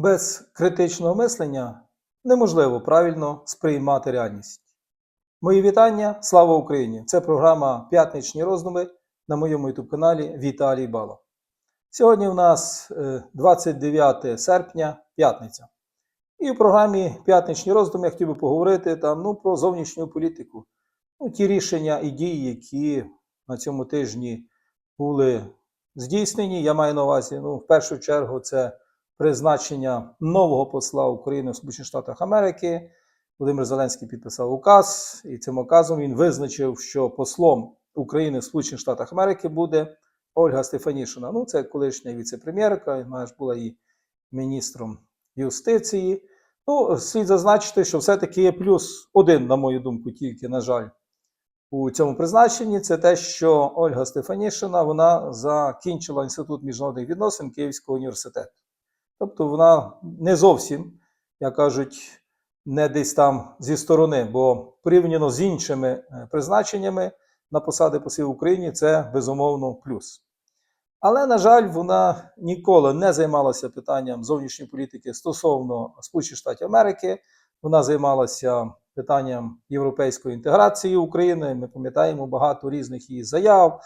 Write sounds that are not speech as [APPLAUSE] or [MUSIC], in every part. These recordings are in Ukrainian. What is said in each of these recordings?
Без критичного мислення неможливо правильно сприймати реальність. Мої вітання, слава Україні! Це програма П'ятничні роздуми на моєму youtube каналі Віталій Бала. Сьогодні в нас е, 29 серпня, п'ятниця. І в програмі П'ятничні роздуми я хотів би поговорити там, ну, про зовнішню політику. Ну, ті рішення і дії, які на цьому тижні були здійснені. Я маю на увазі, ну, в першу чергу, це призначення нового посла України в Сполучених Штатах Америки. Володимир Зеленський підписав указ, і цим указом він визначив, що послом України в Сполучених Штатах Америки буде Ольга Стефанішина. Ну, це колишня віце-прем'єрка, вона ж була і міністром юстиції. Ну, слід зазначити, що все-таки є плюс один, на мою думку, тільки, на жаль, у цьому призначенні. Це те, що Ольга Стефанішина вона закінчила інститут міжнародних відносин Київського університету. Тобто вона не зовсім, як кажуть, не десь там зі сторони, бо порівняно з іншими е, призначеннями на посади послів в Україні це безумовно плюс. Але, на жаль, вона ніколи не займалася питанням зовнішньої політики стосовно Сполучених Штатів Америки. Вона займалася питанням європейської інтеграції України. Ми пам'ятаємо багато різних її заяв,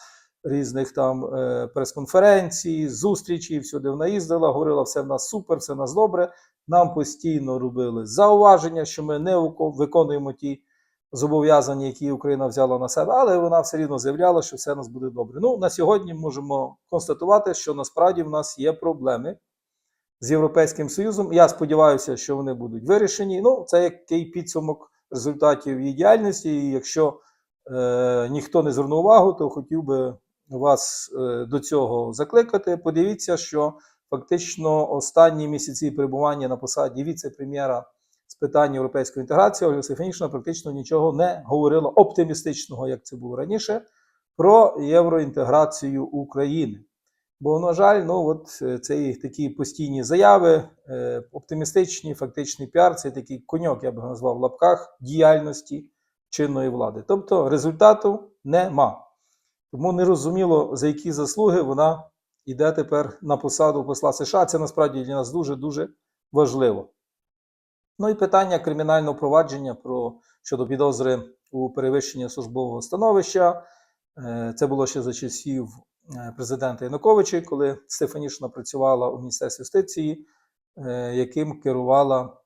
різних там е, прес-конференцій, зустрічей. Всюди вона їздила, говорила, все в нас супер, все в нас добре. Нам постійно робили зауваження, що ми не виконуємо ті зобов'язання, які Україна взяла на себе, але вона все рівно заявляла, що все у нас буде добре. Ну, на сьогодні можемо констатувати, що насправді в нас є проблеми з Європейським Союзом. Я сподіваюся, що вони будуть вирішені. Ну, це який підсумок результатів її діяльності. І якщо е, ніхто не звернув увагу, то хотів би вас е, до цього закликати. Подивіться, що фактично останні місяці перебування на посаді віце-прем'єра з питань європейської інтеграції Ольга Стефанішина практично нічого не говорила оптимістичного, як це було раніше, про євроінтеграцію України. Бо, на жаль, ну от е, це такі постійні заяви, е, оптимістичні, фактичний піар, це такий коньок, я би назвав в лапках діяльності чинної влади. Тобто результату нема. Тому нерозуміло, за які заслуги вона йде тепер на посаду посла США. Це насправді для нас дуже-дуже важливо. Ну і питання кримінального провадження про щодо підозри у перевищенні службового становища. Е, Це було ще за часів е, президента Януковича, коли Стефанішина працювала у Міністерстві юстиції, е, яким керувала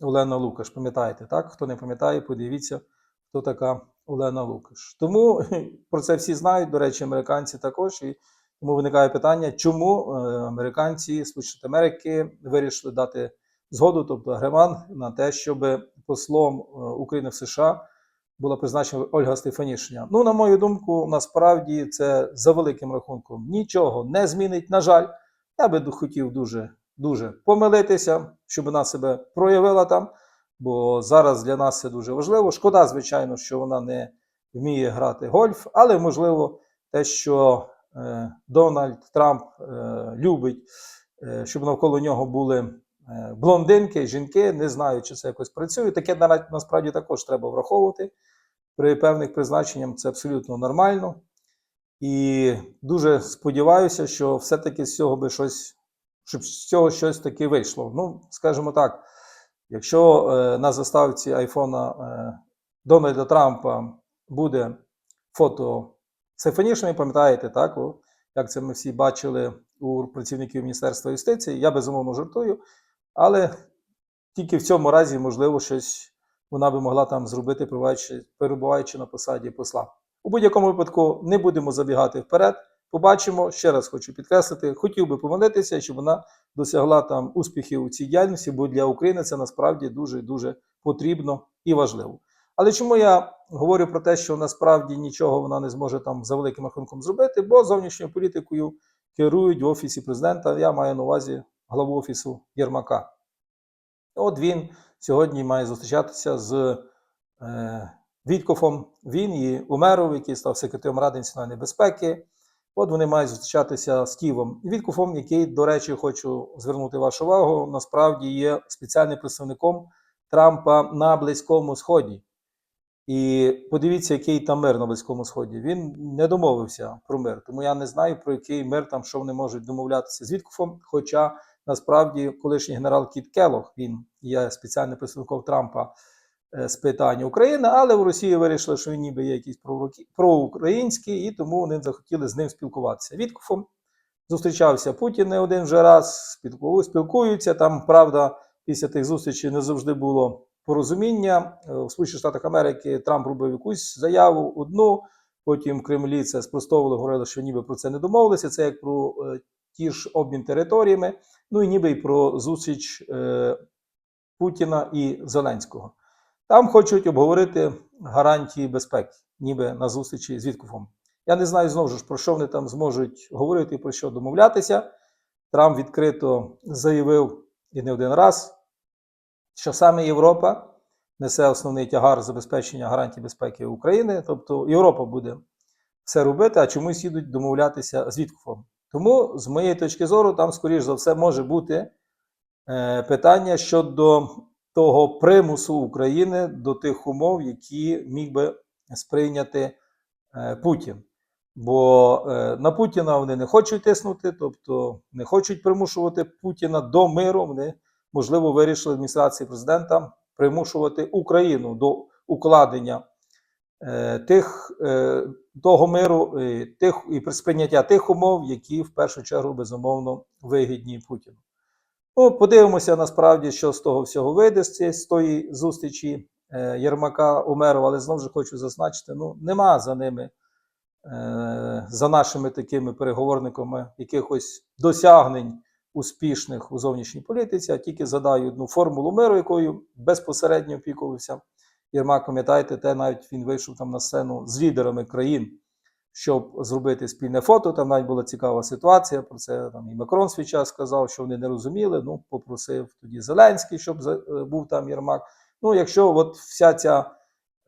Олена Лукаш. Пам'ятаєте, так? Хто не пам'ятає, подивіться, хто така Олена Лукаш. Тому [LAUGHS] про це всі знають, до речі, американці також. І тому виникає питання, чому е, американці Сполучені Америки вирішили дати згоду, тобто агреман, на те, щоб послом е, України в США була призначена Ольга Стефанішина. Ну, на мою думку, насправді це за великим рахунком нічого не змінить. На жаль, я би хотів дуже дуже помилитися, щоб вона себе проявила там, бо зараз для нас це дуже важливо. Шкода, звичайно, що вона не вміє грати гольф, але можливо те, що е, Дональд Трамп е, любить, е, щоб навколо нього були е, блондинки, жінки. Не знаю, чи це якось працює. Таке на- насправді також треба враховувати. При певних призначеннях це абсолютно нормально. І дуже сподіваюся, що все-таки з цього би щось, щоб з цього щось таки вийшло. Ну, скажімо так, якщо е, на заставці айфона е, Дональда Трампа буде фото Стефанішини, пам'ятаєте, так? Як це ми всі бачили у працівників Міністерства юстиції. Я безумовно жартую, але тільки в цьому разі, можливо, щось вона би могла там зробити, перебуваючи на посаді посла. У будь-якому випадку не будемо забігати вперед. Побачимо, ще раз хочу підкреслити, хотів би помолитися, щоб вона досягла там успіхів у цій діяльності, бо для України це насправді дуже дуже потрібно і важливо. Але чому я говорю про те, що насправді нічого вона не зможе там за великим рахунком зробити, бо зовнішньою політикою керують в офісі президента. Я маю на увазі главу офісу Єрмака. От він сьогодні має зустрічатися з е, Віткофом. Він і Умеров, який став секретарем Ради національної безпеки. От вони мають зустрічатися з Києвом. Віткофом, який, до речі, хочу звернути вашу увагу, насправді є спеціальним представником Трампа на Близькому Сході. І подивіться, який там мир на Близькому Сході. Він не домовився про мир, тому я не знаю, про який мир там, що вони можуть домовлятися з Віткофом. Хоча насправді колишній генерал Кіт Келох, він є спеціальним представником Трампа з питань України, але в Росії вирішили, що він ніби є якийсь проукраїнський, і тому вони захотіли з ним спілкуватися. Віткофом зустрічався Путін не один вже раз, спілку- спілкуються. Там, правда, після тих зустрічей не завжди було порозуміння. Е, У Сполучених Штатах Америки Трамп робив якусь заяву одну. Потім в Кремлі це спростовували, говорили, що ніби про це не домовилися. Це як про е, ті ж обмін територіями, ну і ніби й про зустріч е, Путіна і Зеленського. Там хочуть обговорити гарантії безпеки, ніби на зустрічі з Віткофом. Я не знаю знову ж про що вони там зможуть говорити і про що домовлятися. Трамп відкрито заявив і не один раз, що саме Європа несе основний тягар забезпечення гарантій безпеки України. Тобто Європа буде все робити, а чомусь їдуть домовлятися з Віткофом. Тому, з моєї точки зору, там, скоріш за все, може бути е, питання щодо того примусу України до тих умов, які міг би сприйняти е, Путін. Бо е, на Путіна вони не хочуть тиснути, тобто не хочуть примушувати Путіна до миру. Вони, можливо, вирішили адміністрації президента примушувати Україну до укладення е, тих, того миру, тих і сприйняття тих умов, які в першу чергу безумовно вигідні Путіну. Ну, подивимося насправді, що з того всього вийде з цієї з тої зустрічі е, Єрмака Умерова, але знову ж хочу зазначити: ну нема за ними, е, за нашими такими переговорниками якихось досягнень успішних у зовнішній політиці, а тільки згадаю одну формулу миру, якою безпосередньо опікувався Єрмак. Пам'ятаєте, те навіть він вийшов там на сцену з лідерами країн, щоб зробити спільне фото. Там навіть була цікава ситуація. Про це там і Макрон свій час сказав, що вони не розуміли. Ну, попросив тоді Зеленський, щоб е, був там Єрмак. Ну, якщо от вся ця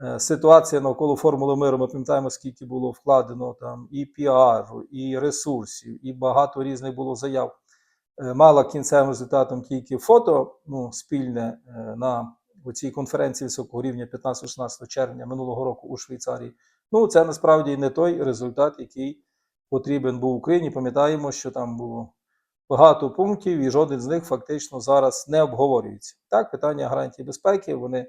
е, ситуація навколо формули миру, ми пам'ятаємо, скільки було вкладено там і піару, і ресурсів, і багато різних було заяв. Е, Мала кінцевим результатом тільки фото ну, спільне на цій конференції високого рівня 15-16 червня минулого року у Швейцарії. Ну, це насправді не той результат, який потрібен був Україні. Пам'ятаємо, що там було багато пунктів, і жоден з них фактично зараз не обговорюється. Так, питання гарантії безпеки вони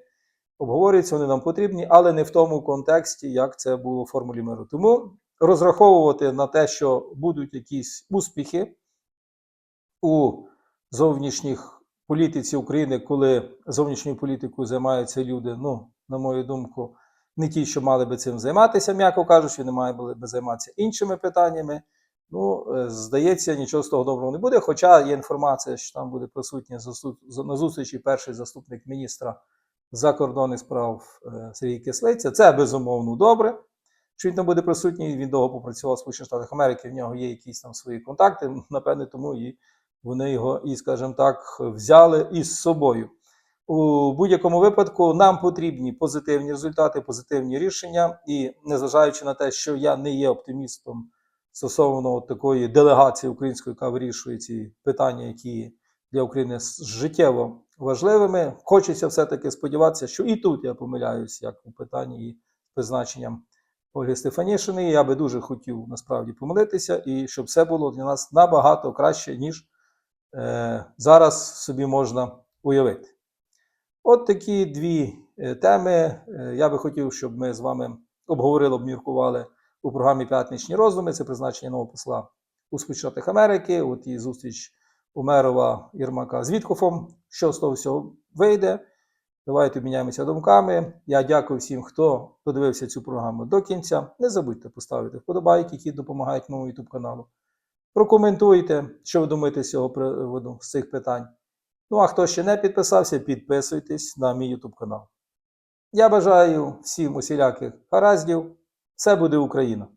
обговорюються, вони нам потрібні, але не в тому контексті, як це було в формулі миру. Тому розраховувати на те, що будуть якісь успіхи у зовнішніх політиці України, коли зовнішньою політикою займаються люди, ну, на мою думку, не ті, що мали би цим займатися, м'яко кажучи, не мали би займатися іншими питаннями. Ну, е, здається, нічого з того доброго не буде. Хоча є інформація, що там буде заступ... на зустрічі перший заступник міністра закордонних справ е, Сергій Кислиця. Це безумовно добре. Що він там буде присутній, він довго попрацював в Сполучених Штатах Америки, в нього є якісь там свої контакти, напевне, тому і вони його, і, скажімо так, взяли із собою. У будь-якому випадку нам потрібні позитивні результати, позитивні рішення, і незважаючи на те, що я не є оптимістом стосовно такої делегації української, яка вирішує ці питання, які для України життєво важливими, хочеться все-таки сподіватися, що і тут я помиляюсь, як у питанні і призначенням Ольги Стефанішини. Я би дуже хотів насправді помилитися, і щоб все було для нас набагато краще, ніж е, зараз собі можна уявити. От такі дві е, теми. е, Я би хотів, щоб ми з вами обговорили, обміркували у програмі П'ятничні роздуми. Це призначення нового посла у Сполучених Америки. От і зустріч Умерова Єрмака з Віткофом. Що з того всього вийде? Давайте обміняємося думками. Я дякую всім, хто додивився цю програму до кінця. Не забудьте поставити вподобайки, які допомагають моєму YouTube каналу. Прокоментуйте, що ви думаєте з цього приводу, з цих питань. Ну а хто ще не підписався, підписуйтесь на мій YouTube канал. Я бажаю всім усіляких гараздів. Все буде Україна!